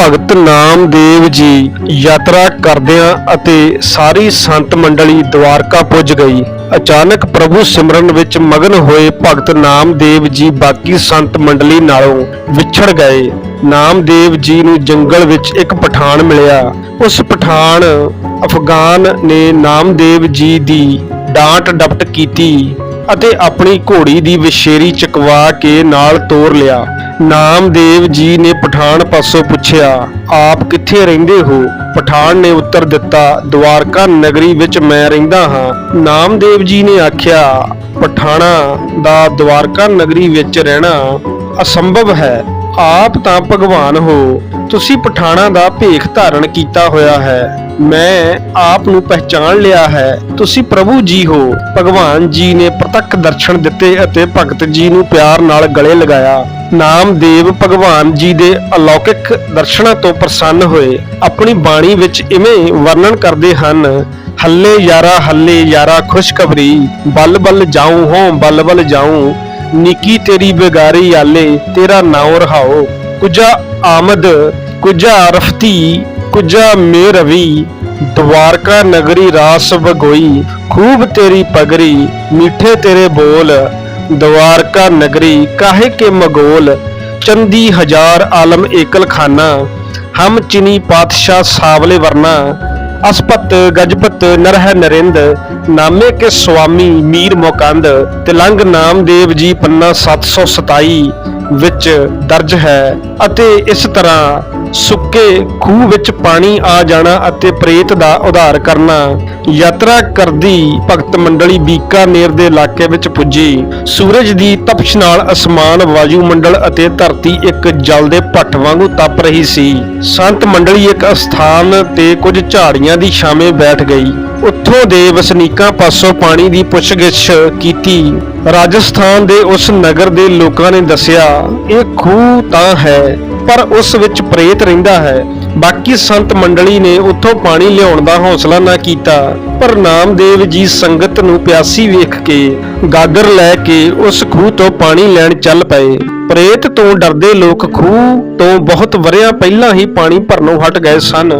ਭਗਤ ਨਾਮਦੇਵ ਜੀ ਯਾਤਰਾ ਕਰਦਿਆਂ ਅਤੇ ਸਾਰੀ ਸੰਤ ਮੰਡਲੀ ਦਵਾਰਕਾ ਪੁੱਜ ਗਈ। ਅਚਾਨਕ ਪ੍ਰਭੂ ਸਿਮਰਨ ਵਿੱਚ ਮਗਨ ਹੋਏ ਭਗਤ ਨਾਮਦੇਵ ਜੀ ਬਾਕੀ ਸੰਤ ਮੰਡਲੀ ਨਾਲੋਂ ਵਿਛੜ ਗਏ। ਨਾਮਦੇਵ ਜੀ ਨੂੰ ਜੰਗਲ ਵਿੱਚ ਇੱਕ ਪਠਾਨ ਮਿਲਿਆ। ਉਸ ਪਠਾਨ ਅਫਗਾਨ ਨੇ ਨਾਮਦੇਵ ਜੀ ਦੀ ਡਾਂਟ ਡਪਟ ਕੀਤੀ। ਅਤੇ ਆਪਣੀ ਘੋੜੀ ਦੀ ਵਿਸ਼ੇਰੀ ਚਕਵਾ ਕੇ ਨਾਲ ਤੋਰ ਲਿਆ। ਨਾਮਦੇਵ ਜੀ ਨੇ ਪਠਾਨ ਪਾਸੋਂ ਪੁੱਛਿਆ, ਆਪ ਕਿੱਥੇ ਰਹਿੰਦੇ ਹੋ? ਪਠਾਨ ਨੇ ਉੱਤਰ ਦਿੱਤਾ ਦਵਾਰਕਾ ਨਗਰੀ ਵਿੱਚ ਮੈਂ ਰਹਿੰਦਾ ਹਾਂ। ਨਾਮਦੇਵ ਜੀ ਨੇ ਆਖਿਆ, ਪਠਾਣਾ ਦਾ ਦਵਾਰਕਾ ਨਗਰੀ ਵਿੱਚ ਰਹਿਣਾ ਅਸੰਭਵ ਹੈ। ਆਪ ਤਾਂ ਭਗਵਾਨ ਹੋ। ਤੁਸੀਂ ਪਠਾਣਾ ਦਾ ਭੇਖ ਧਾਰਨ ਕੀਤਾ ਹੋਇਆ ਹੈ। ਮੈਂ ਆਪ ਨੂੰ ਪਹਿਚਾਣ ਲਿਆ ਹੈ। ਤੁਸੀਂ ਪ੍ਰਭੂ ਜੀ ਹੋ। ਭਗਵਾਨ ਜੀ ਨੇ ਪ੍ਰਤੱਖ ਦਰਸ਼ਨ ਦਿੱਤੇ ਅਤੇ ਭਗਤ ਜੀ ਨੂੰ ਪਿਆਰ ਨਾਲ ਗਲੇ ਲਗਾਇਆ। ਨਾਮਦੇਵ ਭਗਵਾਨ ਜੀ ਦੇ ਅਲੌਕਿਕ ਦਰਸ਼ਨਾਂ ਤੋਂ ਪ੍ਰਸੰਨ ਹੋਏ। ਆਪਣੀ ਬਾਣੀ ਵਿੱਚ ਇਵੇਂ ਵਰਣਨ ਕਰਦੇ ਹਨ, ਹੱਲੇ ਯਾਰਾ ਹੱਲੇ ਯਾਰਾ, ਖੁਸ਼ਖਬਰੀ ਬਲ ਬਲ ਜਾਉ ਹੋ ਬਲ ਬਲ ਜਾਉ ਨਿੱਕੀ ਤੇਰੀ ਬੇਗਾਰੀ ਆਲੇ, ਤੇਰਾ ਨਾਉ ਰਹਾਓ ਕੁਜਾ ਆਮਦ, ਕੁਜਾ ਰਫਤੀ ਕੁਜਾ ਮੇ ਰਵੀ, ਦਵਾਰਕਾ ਨਗਰੀ ਰਾਸ ਬਗੋਈ ਖੂਬ ਤੇਰੀ ਪਗਰੀ, ਮਿੱਠੇ ਤੇਰੇ ਬੋਲ, ਦਵਾਰਕਾ ਨਗਰੀ ਕਾਹੇ ਕੇ ਮਗੋਲ, ਚੰਦੀ ਹਜ਼ਾਰ ਆਲਮ ਏਕਲ ਖਾਨਾ, ਹਮ ਚਿਨੀ ਪਾਤਸ਼ਾਹ ਸਾਵਲੇ ਵਰਨਾ, ਅਸਪਤ ਗਜਪਤ ਨਰਹ ਨਰਿੰਦ, ਨਾਮੇ ਕੇ ਸੁਆਮੀ ਮੀਰ ਮੁਕੰਦ, ਤਿਲੰਗ ਨਾਮਦੇਵ ਜੀ ਪੰਨਾ 727 ਵਿੱਚ ਦਰਜ ਹੈ ਅਤੇ ਇਸ ਤਰ੍ਹਾਂ ਸੁੱਕੇ ਖੂਹ ਵਿੱਚ ਪਾਣੀ ਆ ਜਾਣਾ ਅਤੇ ਪ੍ਰੇਤ ਦਾ ਉਧਾਰ ਕਰਨਾ। ਯਾਤਰਾ ਕਰਦੀ ਭਗਤ ਮੰਡਲੀ ਬੀਕਾਨੇਰ ਦੇ ਇਲਾਕੇ ਵਿੱਚ ਪੁੱਜੀ। ਸੂਰਜ ਦੀ ਤਪਸ਼ ਨਾਲ ਅਸਮਾਨ ਵਾਯੂ ਮੰਡਲ ਅਤੇ ਧਰਤੀ ਇੱਕ ਜਲ ਦੇ ਭੱਠ ਵਾਂਗੂ ਤਪ ਰਹੀ ਸੀ। ਸੰਤ ਮੰਡਲੀ ਇੱਕ ਅਸਥਾਨ ਤੇ ਕੁਝ ਝਾੜੀਆਂ ਦੀ ਛਾਵੇਂ ਬੈਠ ਗਈ। ਉੱਥੋਂ ਦੇ ਵਸਨੀਕਾਂ ਪਾਸੋਂ ਪਾਣੀ ਦੀ ਪੁੱਛਗਿੱਛ ਕੀਤੀ। ਰਾਜਸਥਾਨ ਦੇ ਉਸ ਨਗਰ ਦੇ ਲੋਕਾਂ ਨੇ ਦੱਸਿਆ, ਇਹ ਖੂਹ ਤਾਂ ਹੈ ਪਰ ਉਸ ਵਿੱਚ ਪ੍ਰੇਤ ਰਹਿੰਦਾ ਹੈ। ਬਾਕੀ ਸੰਤ ਮੰਡਲੀ ਨੇ ਉੱਥੋਂ ਪਾਣੀ ਲਿਆਉਣ ਦਾ ਹੌਸਲਾ ਨਾ ਕੀਤਾ। ਪਰ ਨਾਮਦੇਵ ਜੀ ਸੰਗਤ ਨੂੰ ਪਿਆਸੀ ਵੇਖ ਕੇ, ਗਾਗਰ ਲੈ ਕੇ ਉਸ ਖੂਹ ਤੋਂ ਪਾਣੀ ਲੈਣ ਚੱਲ ਪਏ। ਪ੍ਰੇਤ ਤੋਂ ਡਰਦੇ ਲੋਕ ਖੂਹ ਤੋਂ ਬਹੁਤ ਵਰਿਆਂ ਪਹਿਲਾਂ ਹੀ ਪਾਣੀ ਭਰਨੋਂ ਹਟ ਗਏ ਸਨ।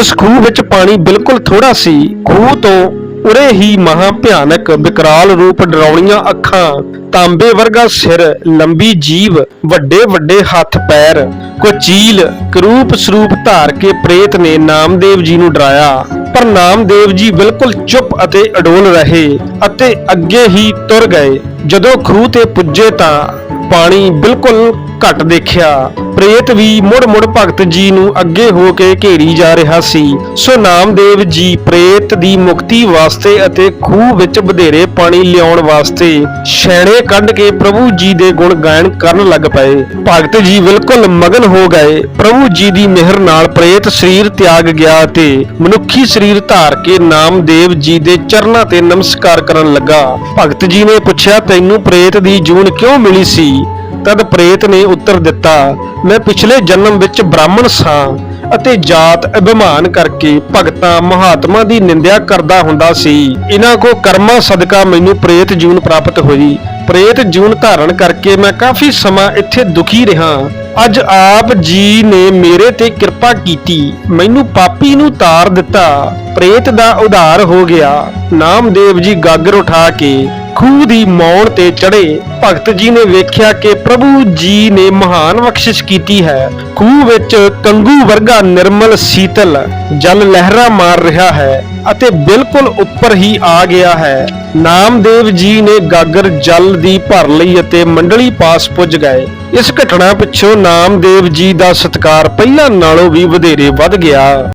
ਉਸ ਖੂਹ ਵਿੱਚ ਪਾਣੀ ਬਿਲਕੁਲ ਥੋੜਾ ਸੀ। ਖੂਹ ਤੋਂ ਉਰੇ ਹੀ ਮਹਾ ਭਿਆਨਕ ਵਿਕਰਾਲ ਰੂਪ ਡਰਾਉਣੀਆਂ ਅੱਖਾਂ, ਤਾਂਬੇ ਵਰਗਾ ਸਿਰ, ਲੰਬੀ ਜੀਭ ਵੱਡੇ ਵੱਡੇ ਹੱਥ ਪੈਰ ਕੋਚੀਲ ਕਰੂਪ ਸਰੂਪ ਧਾਰ ਕੇ ਪ੍ਰੇਤ ਨੇ ਨਾਮਦੇਵ ਜੀ ਨੂੰ ਡਰਾਇਆ। ਪਰ ਨਾਮਦੇਵ ਜੀ ਬਿਲਕੁਲ ਚੁੱਪ ਅਤੇ ਅਡੋਲ ਰਹੇ ਅਤੇ ਅੱਗੇ ਹੀ ਤੁਰ ਗਏ। ਜਦੋਂ ਖੂਹ ਤੇ ਪੁੱਜੇ ਤਾਂ ਪਾਣੀ ਬਿਲਕੁਲ ਘਟ ਦੇਖਿਆ। ਪ੍ਰੇਤ ਵੀ ਮੁੜ-ਮੁੜ ਭਗਤ ਜੀ ਨੂੰ ਅੱਗੇ ਹੋ ਕੇ ਘੇਰੀ ਜਾ ਰਿਹਾ ਸੀ। ਸੋ ਨਾਮਦੇਵ ਜੀ ਪ੍ਰੇਤ ਦੀ ਮੁਕਤੀ ਵਾਸਤੇ ਅਤੇ ਖੂਹ ਵਿੱਚ ਵਧੇਰੇ ਪਾਣੀ ਲਿਆਉਣ ਵਾਸਤੇ ਛੈਣੇ ਕੱਢ ਕੇ ਪ੍ਰਭੂ ਜੀ ਦੇ ਗੁਣ ਗਾਇਨ ਕਰਨ ਲੱਗ ਪਏ। ਭਗਤ ਜੀ ਬਿਲਕੁਲ ਮਗਨ ਹੋ ਗਏ। ਪ੍ਰਭੂ ਜੀ ਦੀ ਮਿਹਰ ਨਾਲ ਪ੍ਰੇਤ ਸਰੀਰ ਤਿਆਗ ਗਿਆ ਤੇ ਮਨੁੱਖੀ ਸਰੀਰ ਧਾਰ ਕੇ ਨਾਮਦੇਵ ਜੀ ਦੇ ਚਰਨਾਂ ਤੇ ਨਮਸਕਾਰ ਕਰਨ ਲੱਗਾ। ਭਗਤ ਜੀ ਨੇ ਪੁੱਛਿਆ, ਤੈਨੂੰ ਪ੍ਰੇਤ ਦੀ ਜੂਨ ਕਿਉਂ ਮਿਲੀ ਸੀ? ਤਦ ਪ੍ਰੇਤ ਨੇ ਉੱਤਰ ਦਿੱਤਾ, ਮੈਂ ਪਿਛਲੇ ਜਨਮ ਵਿੱਚ ਬ੍ਰਾਹਮਣ ਸਾਂ ਅਤੇ ਜਾਤ ਅਭਿਮਾਨ ਕਰਕੇ ਭਗਤਾਂ ਮਹਾਤਮਾ ਦੀ ਨਿੰਦਿਆ ਕਰਦਾ ਹੁੰਦਾ ਸੀ। ਇਹਨਾਂ ਕੋ ਕਰਮਾਂ ਸਦਕਾ ਮੈਨੂੰ ਪ੍ਰੇਤ ਜੂਨ ਪ੍ਰਾਪਤ ਹੋਈ। ਪ੍ਰੇਤ ਜੂਨ ਧਾਰਨ ਕਰਕੇ ਮੈਂ ਕਾਫੀ ਸਮਾਂ ਇੱਥੇ ਦੁਖੀ ਰਿਹਾ। ਅੱਜ ਆਪ ਜੀ ਨੇ ਮੇਰੇ ਤੇ ਕਿਰਪਾ ਕੀਤੀ। ਮੈਨੂੰ ਪਾਪੀ ਨੂੰ ਤਾਰ ਦਿੱਤਾ। ਪ੍ਰੇਤ ਦਾ ਉਧਾਰ ਹੋ ਗਿਆ। ਨਾਮਦੇਵ ਜੀ ਗਾਗਰ ਉਠਾ ਕੇ ਖੂਹ ਦੀ ਮੌਣ ਤੇ ਚੜੇ ਭਗਤ ਜੀ ਨੇ ਵੇਖਿਆ ਕਿ ਪ੍ਰਭੂ ਜੀ ਨੇ ਮਹਾਨ ਬਖਸ਼ਿਸ਼ ਕੀਤੀ ਹੈ। ਖੂਹ ਵਿੱਚ ਕੰਗੂ ਵਰਗਾ ਨਿਰਮਲ ਸੀਤਲ ਜਲ ਲਹਿਰਾਂ ਮਾਰ ਰਿਹਾ ਹੈ ਅਤੇ ਬਿਲਕੁਲ ਉੱਪਰ ਹੀ ਆ ਗਿਆ ਹੈ। ਨਾਮਦੇਵ ਜੀ ਨੇ ਗਾਗਰ ਜਲ ਦੀ ਭਰ ਲਈ ਅਤੇ ਮੰਡਲੀ ਪਾਸ ਪੁੱਜ ਗਏ। ਇਸ ਘਟਨਾ ਪਿੱਛੋਂ ਨਾਮਦੇਵ ਜੀ ਦਾ ਸਤਕਾਰ ਪਹਿਲਾਂ ਨਾਲੋਂ ਵੀ ਵਧੇਰੇ ਵੱਧ ਗਿਆ।